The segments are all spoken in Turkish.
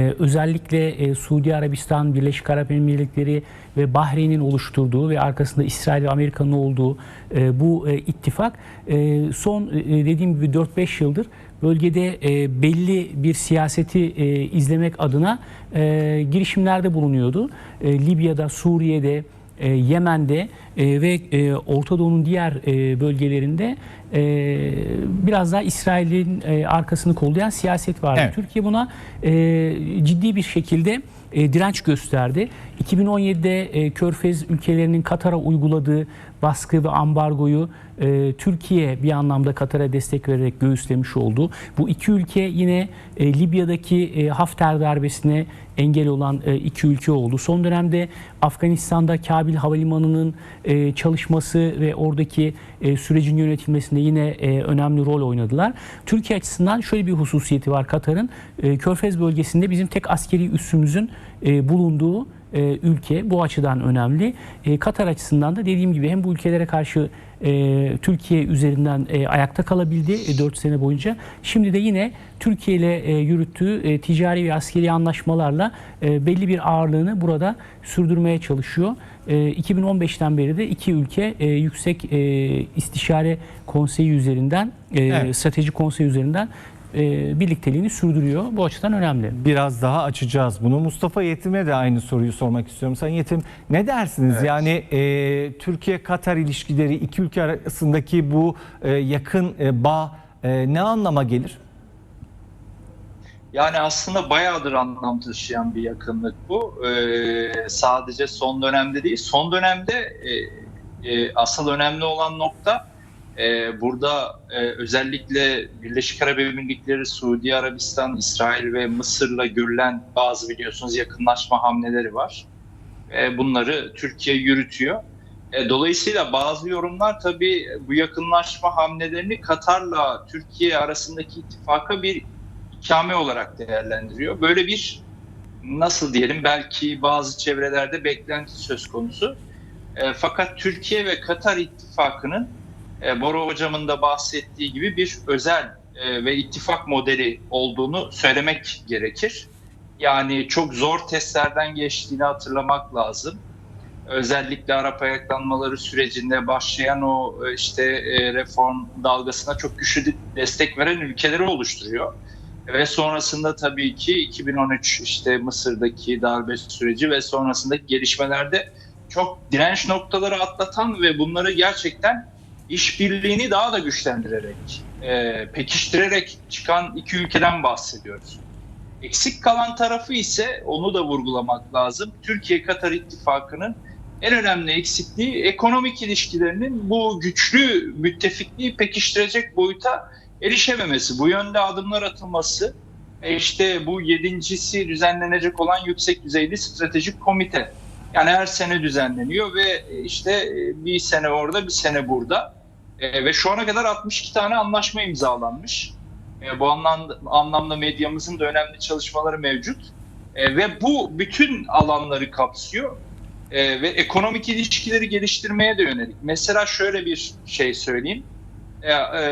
Ee, Özellikle e, Suudi Arabistan, Birleşik Arap Emirlikleri ve Bahreyn'in oluşturduğu ve arkasında İsrail ve Amerika'nın olduğu e, bu e, ittifak son dediğim gibi 4-5 yıldır bölgede belli bir siyaseti izlemek adına girişimlerde bulunuyordu. Libya'da, Suriye'de, e, Yemen'de e, ve e, Orta Doğu'nun diğer e, bölgelerinde e, biraz daha İsrail'in e, arkasını kollayan siyaset vardı. Evet. Türkiye buna e, ciddi bir şekilde e, direnç gösterdi. 2017'de e, Körfez ülkelerinin Katar'a uyguladığı baskı ve ambargoyu e, Türkiye bir anlamda Katar'a destek vererek göğüslemiş oldu. Bu iki ülke yine e, Libya'daki e, Hafter darbesine engel olan e, iki ülke oldu. Son dönemde Afganistan'da Kabil Havalimanı'nın e, çalışması ve oradaki e, sürecin yönetilmesinde yine e, önemli rol oynadılar. Türkiye açısından şöyle bir hususiyeti var Katar'ın. E, Körfez bölgesinde bizim tek askeri üssümüzün e, bulunduğu e, ülke bu açıdan önemli. E, Katar açısından da dediğim gibi hem bu ülkelere karşı e, Türkiye üzerinden e, ayakta kalabildi e, 4 sene boyunca. Şimdi de yine Türkiye ile e, yürüttüğü e, ticari ve askeri anlaşmalarla e, belli bir ağırlığını burada sürdürmeye çalışıyor. E, 2015'ten beri de iki ülke e, yüksek e, istişare konseyi üzerinden, e, Evet. strateji konseyi üzerinden e, birlikteliğini sürdürüyor. Bu açıdan önemli. Biraz daha açacağız bunu. Mustafa Yetim'e de aynı soruyu sormak istiyorum. Sayın Yetim ne dersiniz? Yani e, Türkiye-Katar ilişkileri iki ülke arasındaki bu e, yakın e, bağ e, ne anlama gelir? Yani aslında bayağıdır anlam taşıyan bir yakınlık bu. Ee, sadece son dönemde değil. Son dönemde e, e, asıl önemli olan nokta e, burada e, özellikle Birleşik Arap Emirlikleri, Suudi Arabistan, İsrail ve Mısır'la görülen bazı biliyorsunuz yakınlaşma hamleleri var. E, bunları Türkiye yürütüyor. E, dolayısıyla bazı yorumlar tabii bu yakınlaşma hamlelerini Katar'la Türkiye arasındaki ittifaka bir ikame olarak değerlendiriyor. Böyle bir nasıl diyelim belki bazı çevrelerde beklenti söz konusu. Fakat Türkiye ve Katar ittifakının e, Bora hocamın da bahsettiği gibi bir özel e, ve ittifak modeli olduğunu söylemek gerekir. Yani çok zor testlerden geçtiğini hatırlamak lazım. Özellikle Arap ayaklanmaları sürecinde başlayan o e, işte e, reform dalgasına çok güçlü destek veren ülkeleri oluşturuyor. Ve sonrasında tabii ki 2013 işte Mısır'daki darbe süreci ve sonrasındaki gelişmelerde çok direnç noktaları atlatan ve bunları gerçekten işbirliğini daha da güçlendirerek, e, pekiştirerek çıkan iki ülkeden bahsediyoruz. Eksik kalan tarafı ise onu da vurgulamak lazım. Türkiye-Katar ittifakının en önemli eksikliği ekonomik ilişkilerinin bu güçlü müttefikliği pekiştirecek boyuta erişememesi, bu yönde adımlar atılması, e işte bu yedincisi düzenlenecek olan yüksek düzeyli stratejik komite. Yani her sene düzenleniyor ve işte bir sene orada bir sene burada. E, ve şu ana kadar 62 tane anlaşma imzalanmış. E, bu anlamda, anlamda medyamızın da önemli çalışmaları mevcut. E, ve bu bütün alanları kapsıyor. Ve ekonomik ilişkileri geliştirmeye de yönelik. Mesela şöyle bir şey söyleyeyim.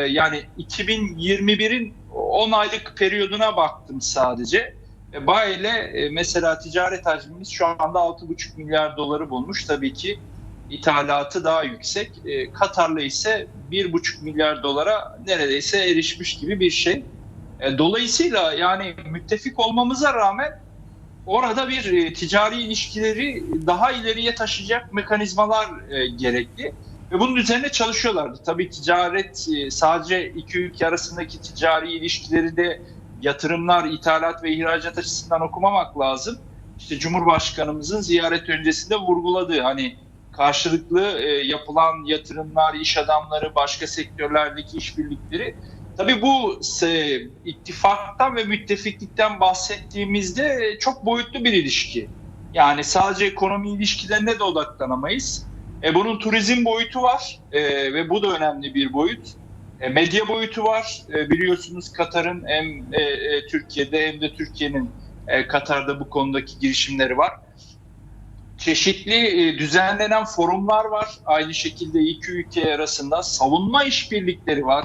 Yani 2021'in 10 aylık periyoduna baktım sadece. Bay ile mesela ticaret hacmimiz şu anda 6,5 milyar doları bulmuş. Tabii ki ithalatı daha yüksek. E, Katar'la ise 1,5 milyar dolara neredeyse erişmiş gibi bir şey. E, dolayısıyla yani müttefik olmamıza rağmen orada bir e, ticari ilişkileri daha ileriye taşıyacak mekanizmalar e, gerekli. Ve bunun üzerine çalışıyorlardı. Tabii ticaret e, sadece iki ülke arasındaki ticari ilişkileri de yatırımlar, ithalat ve ihracat açısından okumamak lazım. İşte Cumhurbaşkanımızın ziyaret öncesinde vurguladığı hani karşılıklı e, yapılan yatırımlar, iş adamları, başka sektörlerdeki işbirlikleri. Tabii bu e, ittifaktan ve müttefiklikten bahsettiğimizde çok boyutlu bir ilişki. Yani sadece ekonomi ilişkilerine de odaklanamayız. E, bunun turizm boyutu var e, ve bu da önemli bir boyut. E, medya boyutu var. E, biliyorsunuz Katar'ın hem e, e, Türkiye'de hem de Türkiye'nin e, Katar'da bu konudaki girişimleri var. Çeşitli e, düzenlenen forumlar var. Aynı şekilde iki ülke arasında savunma işbirlikleri var.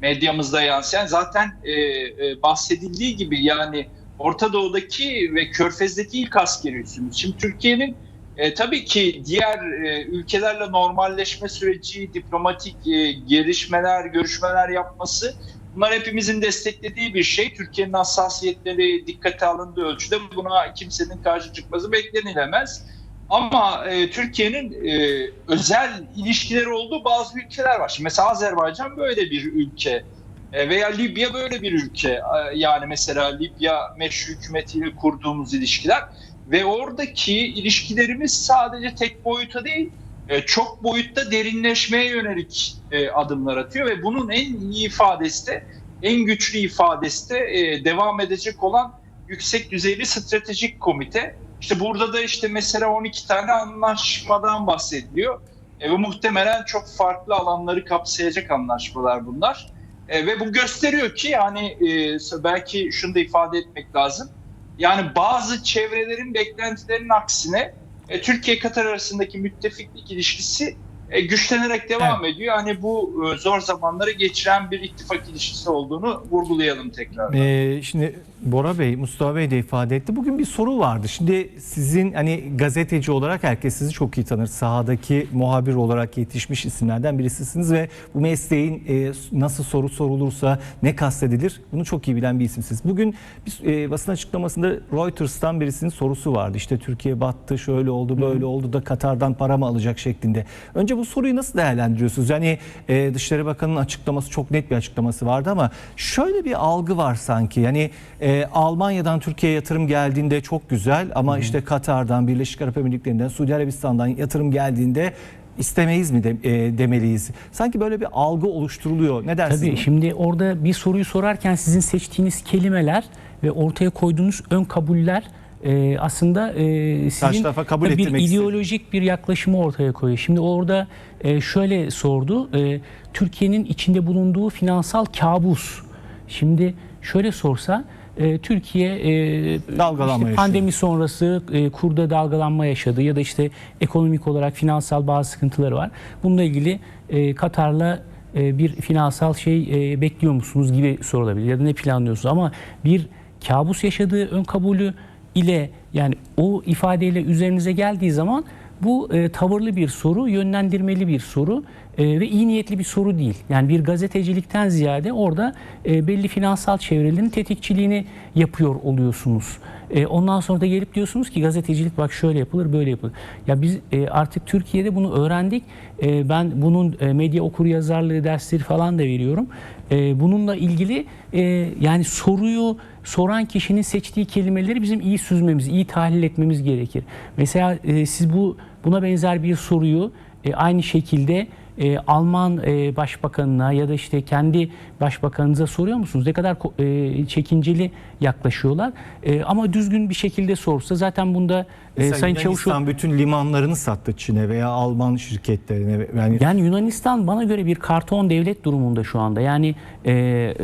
Medyamızda yansıyan zaten e, e, bahsedildiği gibi yani Orta Doğu'daki ve Körfez'deki ilk askeri üssümüz. Şimdi Türkiye'nin e, tabii ki diğer e, ülkelerle normalleşme süreci, diplomatik e, gelişmeler, görüşmeler yapması bunlar hepimizin desteklediği bir şey. Türkiye'nin hassasiyetleri dikkate alındığı ölçüde buna kimsenin karşı çıkması beklenilemez. Ama e, Türkiye'nin e, özel ilişkileri olduğu bazı ülkeler var. Şimdi mesela Azerbaycan böyle bir ülke. E, veya Libya böyle bir ülke. E, Yani mesela Libya meşru hükümetiyle kurduğumuz ilişkiler ve oradaki ilişkilerimiz sadece tek boyuta değil, e, çok boyutta derinleşmeye yönelik e, adımlar atıyor ve bunun en iyi ifadesi de, en güçlü ifadesi de e, devam edecek olan yüksek düzeyli stratejik komite. İşte burada da işte mesela 12 tane anlaşmadan bahsediliyor. E, ve muhtemelen çok farklı alanları kapsayacak anlaşmalar bunlar. E, ve bu gösteriyor ki yani e, belki şunu da ifade etmek lazım. Yani bazı çevrelerin beklentilerinin aksine e, Türkiye-Katar arasındaki müttefiklik ilişkisi e, güçlenerek devam ediyor. Hani bu e, zor zamanları geçiren bir ittifak ilişkisi olduğunu vurgulayalım tekrar. Ee, şimdi Bora Bey, Mustafa Bey de ifade etti. Bugün bir soru vardı. Şimdi sizin hani gazeteci olarak herkes sizi çok iyi tanır. Sahadaki muhabir olarak yetişmiş isimlerden birisisiniz ve bu mesleğin e, nasıl soru sorulursa ne kastedilir bunu çok iyi bilen bir isimsiniz. Bugün bir e, basın açıklamasında Reuters'tan birisinin sorusu vardı. İşte Türkiye battı, şöyle oldu, böyle oldu da Katar'dan para mı alacak şeklinde. Önce bu soruyu nasıl değerlendiriyorsunuz? Yani e, Dışişleri Bakanı'nın açıklaması çok net bir açıklaması vardı ama şöyle bir algı var sanki. Yani e, Almanya'dan Türkiye'ye yatırım geldiğinde çok güzel ama işte Katar'dan, Birleşik Arap Emirlikleri'nden, Suudi Arabistan'dan yatırım geldiğinde istemeyiz mi de, e, demeliyiz. Sanki böyle bir algı oluşturuluyor. Ne dersiniz? Tabii şimdi orada bir soruyu sorarken sizin seçtiğiniz kelimeler ve ortaya koyduğunuz ön kabuller e, aslında e, sizin tarafa kabul tabii bir ettirmek istedi. ideolojik bir yaklaşımı ortaya koyuyor. Şimdi orada e, şöyle sordu. e, Türkiye'nin içinde bulunduğu finansal kabus. Şimdi şöyle sorsa e, Türkiye e, Dalgalanma işte pandemi sonrası e, kurda dalgalanma yaşadı ya da işte ekonomik olarak finansal bazı sıkıntıları var. Bununla ilgili e, Katar'la e, bir finansal şey e, bekliyor musunuz gibi sorulabilir ya da ne planlıyorsunuz ama bir kabus yaşadığı ön kabulü ile yani o ifadeyle üzerinize geldiği zaman bu e, tavırlı bir soru, yönlendirmeli bir soru e, ve iyi niyetli bir soru değil. Yani bir gazetecilikten ziyade orada e, belli finansal çevrelerin tetikçiliğini yapıyor oluyorsunuz. E, ondan sonra da gelip diyorsunuz ki gazetecilik bak şöyle yapılır, böyle yapılır. Ya biz e, artık Türkiye'de bunu öğrendik. E, ben bunun e, medya okur yazarlığı dersleri falan da veriyorum. E, bununla ilgili e, yani soruyu soran kişinin seçtiği kelimeleri bizim iyi süzmemiz, iyi tahlil etmemiz gerekir. Mesela e, siz bu buna benzer bir soruyu e, aynı şekilde e, Alman e, başbakanına ya da işte kendi başbakanınıza soruyor musunuz? Ne kadar e, çekinceli yaklaşıyorlar. E, ama düzgün bir şekilde sorsa zaten bunda e, Mesela Sayın Çavuşoğlu Yunanistan bütün limanlarını sattı Çin'e veya Alman şirketlerine. Yani Yani Yunanistan bana göre bir karton devlet durumunda şu anda. Yani e,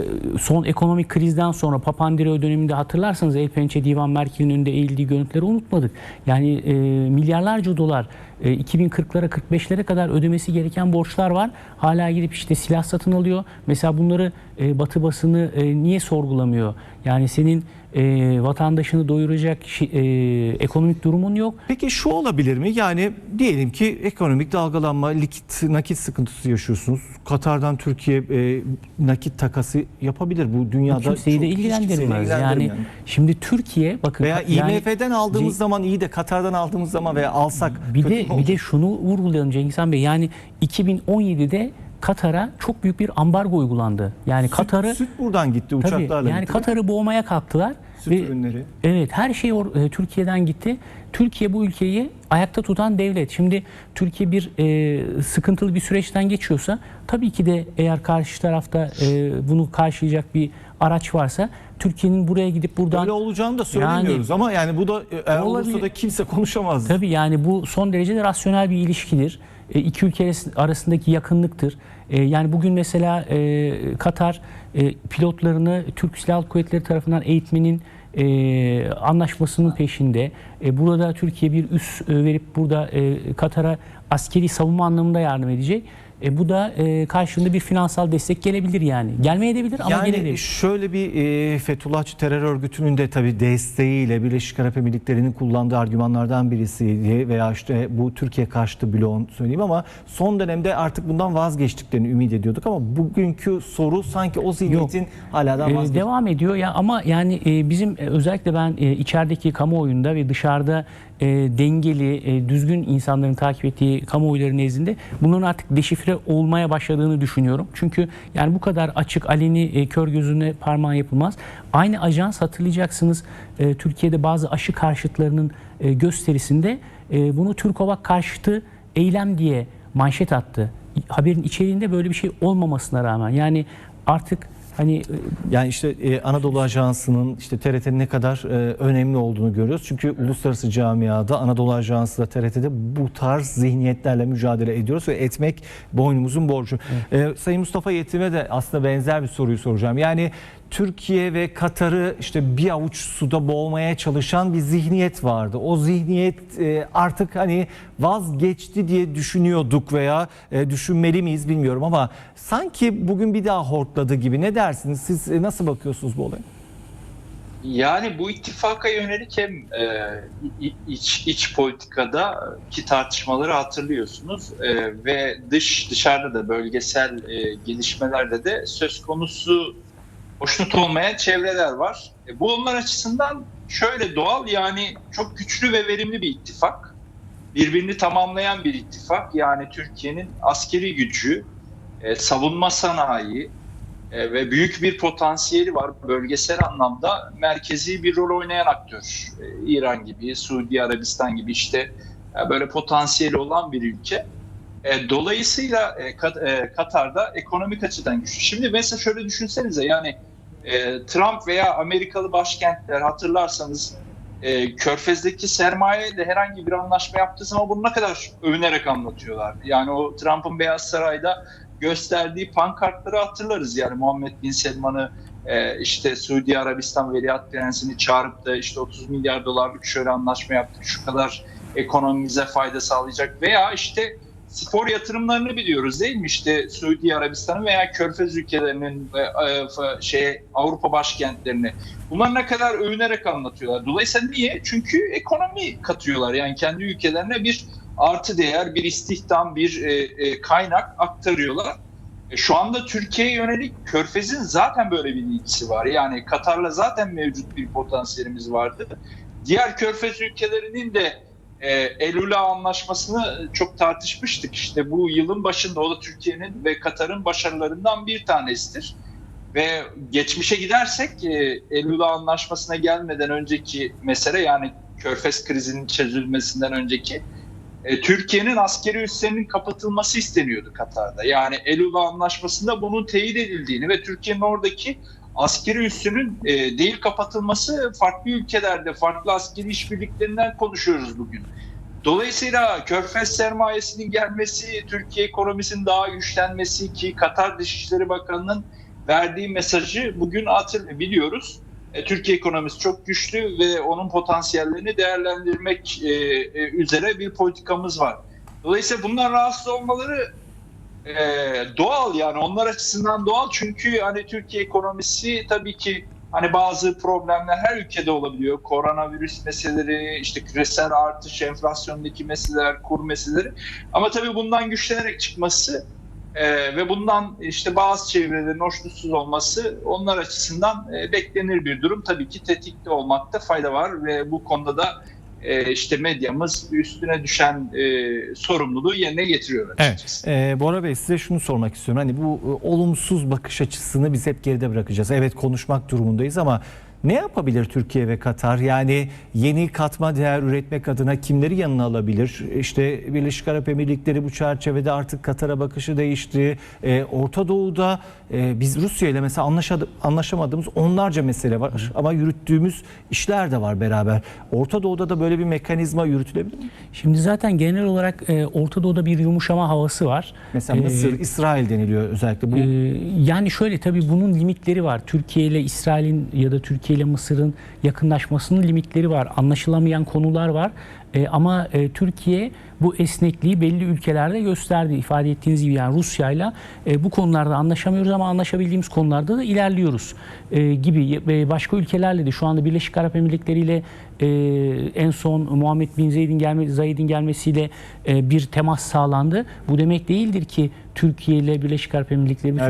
son ekonomik krizden sonra Papandreou döneminde hatırlarsanız El Pençe Divan Merkel'in önünde eğildiği görüntüleri unutmadık. Yani e, milyarlarca dolar e, 2040'lara 45'lere kadar ödemesi gereken borçlar var. Hala gidip işte silah satın alıyor. Mesela bunları e, Batı basını e, niye sorgulamıyor? Yani senin e, vatandaşını doyuracak e, ekonomik durumun yok. Peki şu olabilir mi? Yani diyelim ki ekonomik dalgalanma, likit, nakit sıkıntısı yaşıyorsunuz. Katar'dan Türkiye e, nakit takası yapabilir. Bu dünyada kimseyi çok- de kimseyi ilgilendirmez. Yani ilgilendirmeyen. şimdi Türkiye bakın veya yani IMF'den aldığımız Ce- zaman iyi de Katar'dan aldığımız zaman veya alsak bir de bir de şunu vurgulayalım Cengiz Han Bey. Yani 2017'de Katar'a çok büyük bir ambargo uygulandı. Yani Katar'ı süt buradan gitti tabii uçaklarla. yani gitti. Katar'ı boğmaya kalktılar. Süt ürünleri. Evet her şey or- e, Türkiye'den gitti. Türkiye bu ülkeyi ayakta tutan devlet. Şimdi Türkiye bir e, sıkıntılı bir süreçten geçiyorsa tabii ki de eğer karşı tarafta e, bunu karşılayacak bir araç varsa Türkiye'nin buraya gidip buradan Öyle olacağını da söylemiyoruz ama yani bu da e, eğer olursa Olabilir. da kimse konuşamaz. Tabii yani bu son derece de rasyonel bir ilişkidir. E, iki ülke arasındaki yakınlıktır. E, yani bugün mesela e, Katar e, pilotlarını Türk Silahlı Kuvvetleri tarafından eğitmenin e, anlaşmasının peşinde. E, burada Türkiye bir üs e, verip burada e, Katar'a askeri savunma anlamında yardım edecek. E, bu da e, karşılığında bir finansal destek gelebilir yani. Gelmeyebilir ama Yani gelebilir. şöyle bir e, Fethullahçı terör örgütünün de tabii desteğiyle Birleşik Arap Emirlikleri'nin kullandığı argümanlardan birisiydi veya işte bu Türkiye karşıtı bloğun söyleyeyim ama son dönemde artık bundan vazgeçtiklerini ümit ediyorduk ama bugünkü soru sanki o zihniyetin hala da Ee, vazgeç. devam ediyor ya ama yani e, bizim e, özellikle ben e, içerideki kamuoyunda ve dışarıda e, dengeli, e, düzgün insanların takip ettiği kamuoyları nezdinde bunların artık deşifre olmaya başladığını düşünüyorum. Çünkü yani bu kadar açık, aleni, e, kör gözüne parmağı yapılmaz. Aynı ajans hatırlayacaksınız e, Türkiye'de bazı aşı karşıtlarının e, gösterisinde e, bunu Türkovak karşıtı eylem diye manşet attı. Haberin içeriğinde böyle bir şey olmamasına rağmen yani artık hani e, Yani işte e, Anadolu Ajansı'nın işte TRT'nin ne kadar e, önemli olduğunu görüyoruz. Çünkü uluslararası camiada Anadolu Ajansı da TRT'de bu tarz zihniyetlerle mücadele ediyoruz ve etmek boynumuzun borcu. E, Sayın Mustafa Yetim'e de aslında benzer bir soruyu soracağım. Yani Türkiye ve Katar'ı işte bir avuç suda boğmaya çalışan bir zihniyet vardı. O zihniyet e, artık hani vazgeçti diye düşünüyorduk veya e, düşünmeli miyiz bilmiyorum ama sanki bugün bir daha hortladı gibi. Ne dersiniz? Siz e, nasıl bakıyorsunuz bu olaya? Yani bu ittifaka yönelik hem iç, iç politikada ki tartışmaları hatırlıyorsunuz ve dış dışarıda da bölgesel gelişmelerde de söz konusu hoşnut olmayan çevreler var. E, bu onlar açısından şöyle doğal yani çok güçlü ve verimli bir ittifak. Birbirini tamamlayan bir ittifak. Yani Türkiye'nin askeri gücü, e, savunma sanayi, e, ve büyük bir potansiyeli var bölgesel anlamda merkezi bir rol oynayan aktör. E, İran gibi, Suudi Arabistan gibi işte e, böyle potansiyeli olan bir ülke. E, dolayısıyla e, Kat- e, Katar'da ekonomik açıdan güçlü. Şimdi mesela şöyle düşünsenize yani e, Trump veya Amerikalı başkentler hatırlarsanız e, Körfez'deki sermayeyle herhangi bir anlaşma yaptığı zaman bunu ne kadar övünerek anlatıyorlar. Yani o Trump'ın Beyaz Saray'da gösterdiği pankartları hatırlarız. Yani Muhammed Bin Selman'ı e, işte Suudi Arabistan Veliaht Prensi'ni çağırıp da işte 30 milyar dolarlık şöyle anlaşma yaptık şu kadar ekonomimize fayda sağlayacak veya işte spor yatırımlarını biliyoruz değil mi? İşte Suudi Arabistan'ın veya Körfez ülkelerinin e, e, şey Avrupa başkentlerini. Bunlar ne kadar övünerek anlatıyorlar. Dolayısıyla niye? Çünkü ekonomi katıyorlar. Yani kendi ülkelerine bir artı değer, bir istihdam, bir e, kaynak aktarıyorlar. Şu anda Türkiye'ye yönelik Körfez'in zaten böyle bir ilgisi var. Yani Katar'la zaten mevcut bir potansiyelimiz vardı. Diğer Körfez ülkelerinin de e, Elula anlaşmasını çok tartışmıştık. İşte bu yılın başında o da Türkiye'nin ve Katar'ın başarılarından bir tanesidir. Ve geçmişe gidersek e, Elula anlaşmasına gelmeden önceki mesele yani Körfez krizinin çözülmesinden önceki e, Türkiye'nin askeri üslerinin kapatılması isteniyordu Katar'da. Yani Elula Anlaşması'nda bunun teyit edildiğini ve Türkiye'nin oradaki askeri üssünün e, değil kapatılması farklı ülkelerde, farklı askeri işbirliklerinden konuşuyoruz bugün. Dolayısıyla Körfez sermayesinin gelmesi, Türkiye ekonomisinin daha güçlenmesi ki Katar Dışişleri Bakanı'nın verdiği mesajı bugün hatır biliyoruz. E, Türkiye ekonomisi çok güçlü ve onun potansiyellerini değerlendirmek e, e, üzere bir politikamız var. Dolayısıyla bundan rahatsız olmaları e, doğal yani onlar açısından doğal çünkü hani Türkiye ekonomisi tabii ki hani bazı problemler her ülkede olabiliyor. Koronavirüs meseleleri, işte küresel artış, enflasyondaki meseleler, kur meseleleri. Ama tabii bundan güçlenerek çıkması ee, ve bundan işte bazı çevrelerin hoşnutsuz olması onlar açısından e, beklenir bir durum. Tabii ki tetikte olmakta fayda var ve bu konuda da e, işte medyamız üstüne düşen e, sorumluluğu yerine getiriyor açıkçası. Ee, Bora Bey size şunu sormak istiyorum. Hani bu e, olumsuz bakış açısını biz hep geride bırakacağız. Evet konuşmak durumundayız ama ne yapabilir Türkiye ve Katar? Yani yeni katma değer üretmek adına kimleri yanına alabilir? İşte Birleşik Arap Emirlikleri bu çerçevede artık Katar'a bakışı değişti. Ee, Orta Doğu'da e, biz Rusya ile mesela anlaşadı- anlaşamadığımız onlarca mesele var. Ama yürüttüğümüz işler de var beraber. Orta Doğu'da da böyle bir mekanizma yürütülebilir mi? Şimdi zaten genel olarak e, Orta Doğu'da bir yumuşama havası var. Mesela Ee, Mısır, İsrail deniliyor özellikle. Bu Ee, yani şöyle tabii bunun limitleri var. Türkiye ile İsrail'in ya da Türkiye ile Mısır'ın yakınlaşmasının limitleri var. Anlaşılamayan konular var. E, ama e, Türkiye bu esnekliği belli ülkelerde gösterdi. İfade ettiğiniz gibi yani Rusya'yla e, bu konularda anlaşamıyoruz ama anlaşabildiğimiz konularda da ilerliyoruz e, gibi. E, başka ülkelerle de şu anda Birleşik Arap Emirlikleri ile e, en son Muhammed Bin Zayed'in gelme, Zayed'in gelmesiyle e, bir temas sağlandı. Bu demek değildir ki Türkiye ile Birleşik Arap Emirlikleri bütün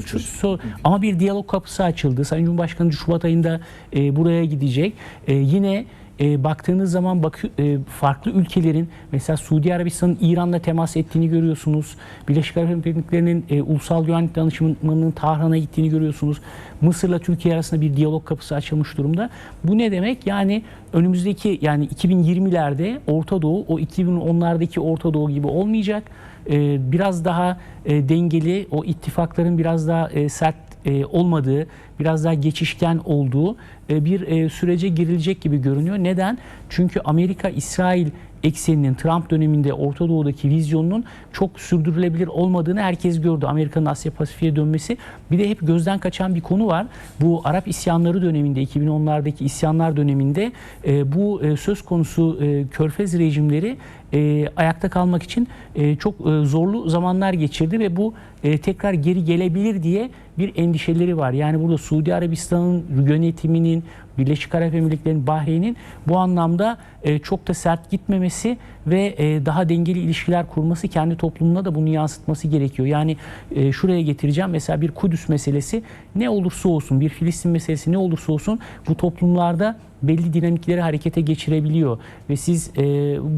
fikir. So- ama bir diyalog kapısı açıldı. Sayın Cumhurbaşkanı Şubat ayında e, buraya gidecek. E, yine e, baktığınız zaman bak e, farklı ülkelerin mesela Suudi Arabistan'ın İran'la temas ettiğini görüyorsunuz. Birleşik Arap Emirlikleri'nin e, Ulusal Güvenlik Danışmanı'nın Tahran'a gittiğini görüyorsunuz. Mısır'la Türkiye arasında bir diyalog kapısı açılmış durumda. Bu ne demek? Yani önümüzdeki yani 2020'lerde Orta Doğu o 2010'lardaki Orta Doğu gibi olmayacak. E, biraz daha e, dengeli, o ittifakların biraz daha e, sert e, olmadığı, biraz daha geçişken olduğu e, bir e, sürece girilecek gibi görünüyor. Neden? Çünkü Amerika-İsrail ekseninin Trump döneminde Orta Doğu'daki vizyonunun çok sürdürülebilir olmadığını herkes gördü. Amerika'nın Asya Pasifik'e dönmesi. Bir de hep gözden kaçan bir konu var. Bu Arap isyanları döneminde, 2010'lardaki isyanlar döneminde e, bu söz konusu e, körfez rejimleri e, ayakta kalmak için e, çok e, zorlu zamanlar geçirdi ve bu e, tekrar geri gelebilir diye bir endişeleri var. Yani burada Suudi Arabistan'ın yönetiminin, Birleşik Arap Emirlikleri'nin, Bahreyn'in bu anlamda e, çok da sert gitmemesi ve e, daha dengeli ilişkiler kurması, kendi toplumuna da bunu yansıtması gerekiyor. Yani e, şuraya getireceğim mesela bir Kudüs meselesi ne olursa olsun, bir Filistin meselesi ne olursa olsun bu toplumlarda belli dinamikleri harekete geçirebiliyor. Ve siz e,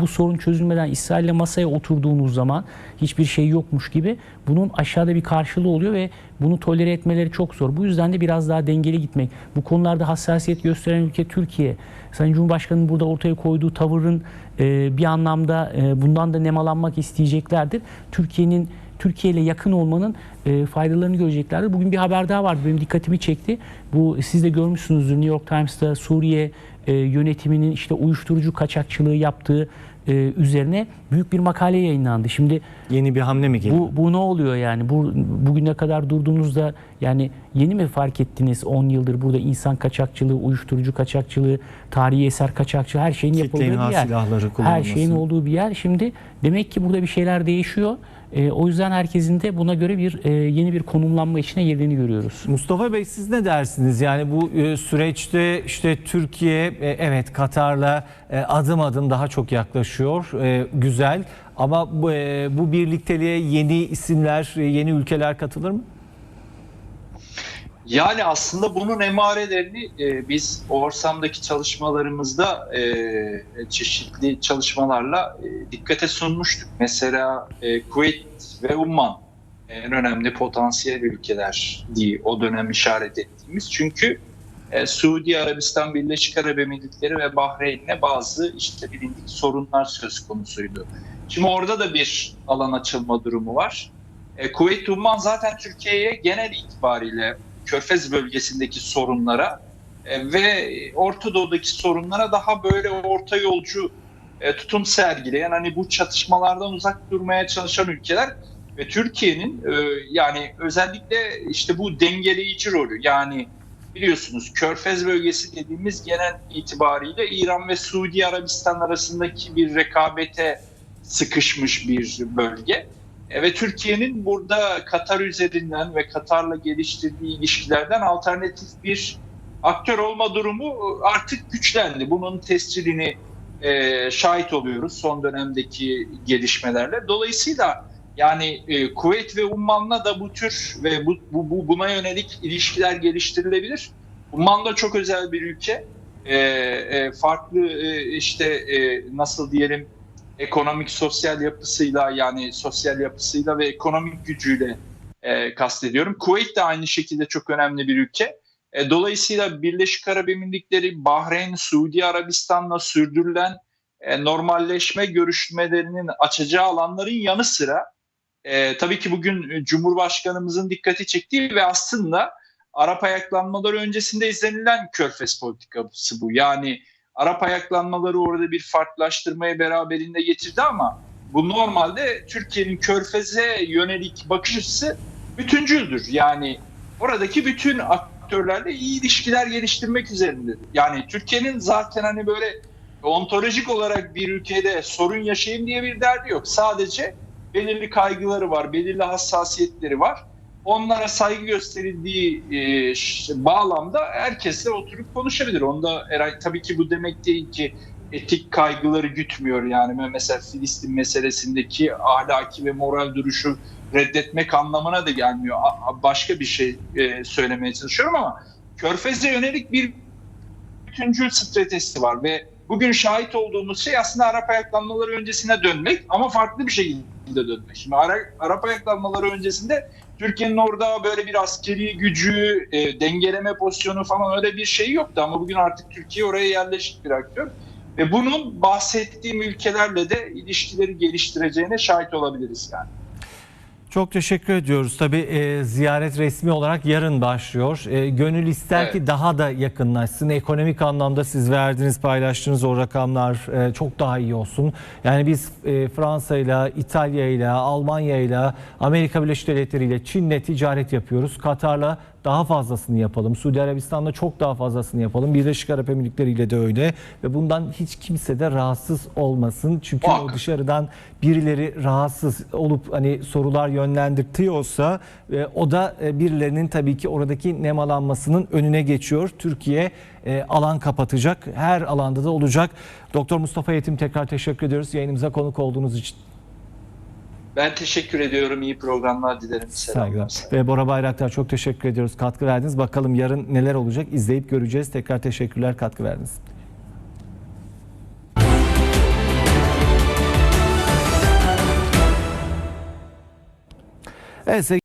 bu sorun çözülmeden İsrail'le masaya oturduğunuz zaman hiçbir şey yokmuş gibi bunun aşağıda bir karşılığı oluyor ve bunu tolere etmeleri çok zor. Bu yüzden de biraz daha dengeli gitmek. Bu konularda hassasiyet gösteren ülke Türkiye. Sayın Cumhurbaşkanı'nın burada ortaya koyduğu tavırın e, bir anlamda e, bundan da nemalanmak isteyeceklerdir. Türkiye'nin Türkiye ile yakın olmanın e, faydalarını göreceklerdir. Bugün bir haber daha vardı benim dikkatimi çekti. Bu siz de görmüşsünüzdür New York Times'ta Suriye e, yönetiminin işte uyuşturucu kaçakçılığı yaptığı e, üzerine büyük bir makale yayınlandı. Şimdi Yeni bir hamle mi geliyor? bu, bu ne oluyor yani? Bu bugüne kadar durduğunuzda yani yeni mi fark ettiniz 10 yıldır burada insan kaçakçılığı, uyuşturucu kaçakçılığı, tarihi eser kaçakçılığı her şeyin yapıldığı bir yer. Her şeyin olduğu bir yer. Şimdi demek ki burada bir şeyler değişiyor. E, o yüzden herkesin de buna göre bir e, yeni bir konumlanma içine girdiğini görüyoruz. Mustafa Bey siz ne dersiniz? Yani bu e, süreçte işte Türkiye e, evet Katar'la e, adım adım daha çok yaklaşıyor. E, Güzel ama bu, e, bu birlikteliğe yeni isimler, e, yeni ülkeler katılır mı? Yani aslında bunun emarelerini e, biz Orsam'daki çalışmalarımızda e, çeşitli çalışmalarla e, dikkate sunmuştuk. Mesela e, Kuveyt ve Umman en önemli potansiyel ülkeler diye o dönem işaret ettiğimiz. Çünkü e, Suudi Arabistan, Birleşik Arap Emirlikleri ve Bahreyn'le bazı işte bilindik sorunlar söz konusuydu. Şimdi orada da bir alan açılma durumu var. E, Kuveyt Umman zaten Türkiye'ye genel itibariyle Körfez bölgesindeki sorunlara e, ve Orta Doğu'daki sorunlara daha böyle orta yolcu e, tutum sergileyen hani bu çatışmalardan uzak durmaya çalışan ülkeler ve Türkiye'nin e, yani özellikle işte bu dengeleyici rolü yani biliyorsunuz Körfez bölgesi dediğimiz genel itibariyle İran ve Suudi Arabistan arasındaki bir rekabete sıkışmış bir bölge. E, Ve Türkiye'nin burada Katar üzerinden ve Katar'la geliştirdiği ilişkilerden alternatif bir aktör olma durumu artık güçlendi. Bunun tescilini e, şahit oluyoruz son dönemdeki gelişmelerle. Dolayısıyla yani e, Kuveyt ve Umman'la da bu tür ve bu, bu, bu buna yönelik ilişkiler geliştirilebilir. Umman da çok özel bir ülke. E, e, farklı e, işte e, nasıl diyelim ekonomik sosyal yapısıyla yani sosyal yapısıyla ve ekonomik gücüyle e, kastediyorum. Kuveyt de aynı şekilde çok önemli bir ülke. E, dolayısıyla Birleşik Arap Emirlikleri, Bahreyn, Suudi Arabistan'la sürdürülen e, normalleşme görüşmelerinin açacağı alanların yanı sıra e, tabii ki bugün Cumhurbaşkanımızın dikkati çektiği ve aslında Arap ayaklanmaları öncesinde izlenilen körfez politikası bu. Yani Arap ayaklanmaları orada bir farklılaştırmayı beraberinde getirdi ama bu normalde Türkiye'nin körfeze yönelik bakış açısı bütüncüldür. Yani oradaki bütün aktörlerle iyi ilişkiler geliştirmek üzerindedir. Yani Türkiye'nin zaten hani böyle ontolojik olarak bir ülkede sorun yaşayayım diye bir derdi yok. Sadece belirli kaygıları var, belirli hassasiyetleri var. Onlara saygı gösterildiği e, bağlamda herkesle oturup konuşabilir. Onda tabii ki bu demek değil ki etik kaygıları gütmüyor yani mesela Filistin meselesindeki ahlaki ve moral duruşu reddetmek anlamına da gelmiyor. Başka bir şey e, söylemeye çalışıyorum ama Körfez'e yönelik bir bütüncül stratejisi var ve bugün şahit olduğumuz şey aslında Arap ayaklanmaları öncesine dönmek ama farklı bir şekilde dönmek. Şimdi Ara- Arap ayaklanmaları öncesinde Türkiye'nin orada böyle bir askeri gücü, e, dengeleme pozisyonu falan öyle bir şey yoktu ama bugün artık Türkiye oraya yerleşik bir aktör. Ve bunun bahsettiğim ülkelerle de ilişkileri geliştireceğine şahit olabiliriz yani. Çok teşekkür ediyoruz. Tabii e, ziyaret resmi olarak yarın başlıyor. E, gönül ister Evet. ki daha da yakınlaşsın. Ekonomik anlamda siz verdiğiniz, paylaştığınız o rakamlar e, çok daha iyi olsun. Yani biz e, Fransa ile, İtalya ile, Almanya ile, Amerika Birleşik Devletleri ile, Çin'le ticaret yapıyoruz. Katar'la daha fazlasını yapalım. Suudi Arabistan'da çok daha fazlasını yapalım. Birleşik Arap Emirlikleri ile de öyle. Ve bundan hiç kimse de rahatsız olmasın. Çünkü o Muhakkak. dışarıdan birileri rahatsız olup hani sorular yönlendirtiyorsa e, o da e, birilerinin tabii ki oradaki nemalanmasının önüne geçiyor. Türkiye e, alan kapatacak. Her alanda da olacak. Doktor Mustafa Yetim tekrar teşekkür ediyoruz yayınımıza konuk olduğunuz için. Ben teşekkür ediyorum. İyi programlar dilerim. Saygılar. Ve Bora Bayraktar çok teşekkür ediyoruz. Katkı verdiniz. Bakalım yarın neler olacak izleyip göreceğiz. Tekrar teşekkürler katkı verdiniz. Evet,